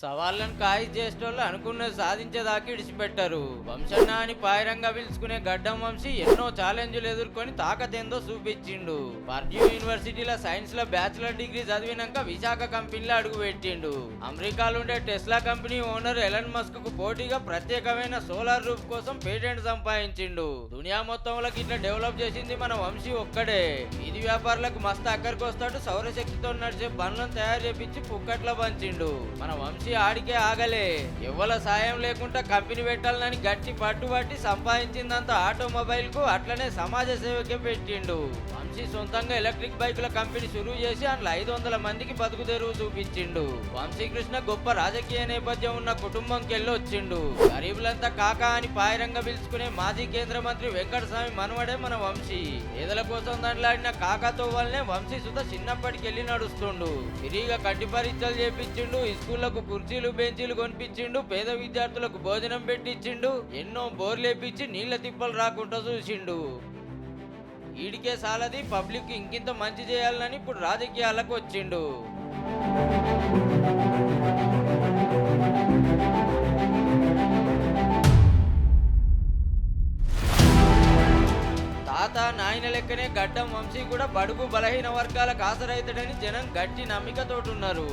సవాళ్ళను ఖాయి చేసేటోళ్ళు అనుకున్నది సాధించేదాకా ఇడిచిపెట్టారు. వంశన్న అని పాయరంగా పిలుచుకునే గడ్డం వంశీ ఎన్నో ఛాలెంజ్లు ఎదుర్కొని తాకతేందో చూపించిండు. పర్డ్యూ యూనివర్సిటీలో సైన్స్లో బ్యాచిలర్ డిగ్రీ చదివినాక విశాఖ కంపెనీలో అడుగు పెట్టిండు. అమెరికాలో ఉండే టెస్లా కంపెనీ ఓనర్ ఎలన్ మస్క్కు పోటీగా ప్రత్యేకమైన సోలార్ రూఫ్ కోసం పేటెంట్ సంపాదించిండు. దునియా మొత్తంలోకి ఇట్లా డెవలప్ చేసింది మన వంశీ ఒక్కడే. ఇది వ్యాపారులకు మస్తు అక్కడికి వస్తాడు సౌరశక్తితో నడిచే బండ్లను తయారు చేపించి పుక్కట్ల పంచిండు. మన వంశీ ఆడికే ఆగలే. ఎవ్వల సాయం లేకుండా కంపెనీ పెట్టాలని గట్టి పట్టుబట్టి సంపాదించిందంతా ఆటోమొబైల్కు అట్లనే సమాజ సేవకే పెట్టిండు. వంశీ సొంతంగా ఎలక్ట్రిక్ బైకుల కంపెనీ షురువు చేసి అందులో ఐదు వందల మందికి బతుకు తెరువు చూపించిండు. వంశీకృష్ణ గొప్ప రాజకీయ నేపథ్యం ఉన్న కుటుంబంకి వెళ్ళి వచ్చిండు. గరీబులంతా కాకా అని పాయరంగా పిలుచుకునే మాజీ కేంద్ర మంత్రి వెంకటస్వామి మనవడే మన వంశీ. పేదల కోసం దండలాడిన కాకాతో వల్లనే వంశీ సుత చిన్నప్పటికెళ్ళి నడుస్తుండు. తిరిగిగా కంటి పరీక్షలు చేపించిండు స్కూళ్ళకు కుర్చీలు బెంచీలు కొనిపించిండు పేద విద్యార్థులకు భోజనం పెట్టించిండు ఎన్నో బోర్లేపించి నీళ్ళ తిప్పలు రాకుండా చూసిండు. ఈడికే సాలది పబ్లిక్ ఇంకింత మంచి చేయాలని ఇప్పుడు రాజకీయాలకు వచ్చిండు. తాత నాయన లెక్కనే గడ్డం వంశీ కూడా బడుగు బలహీన వర్గాలకు ఆసరైతాడని జనం గట్టి నమ్మికతోటున్నారు.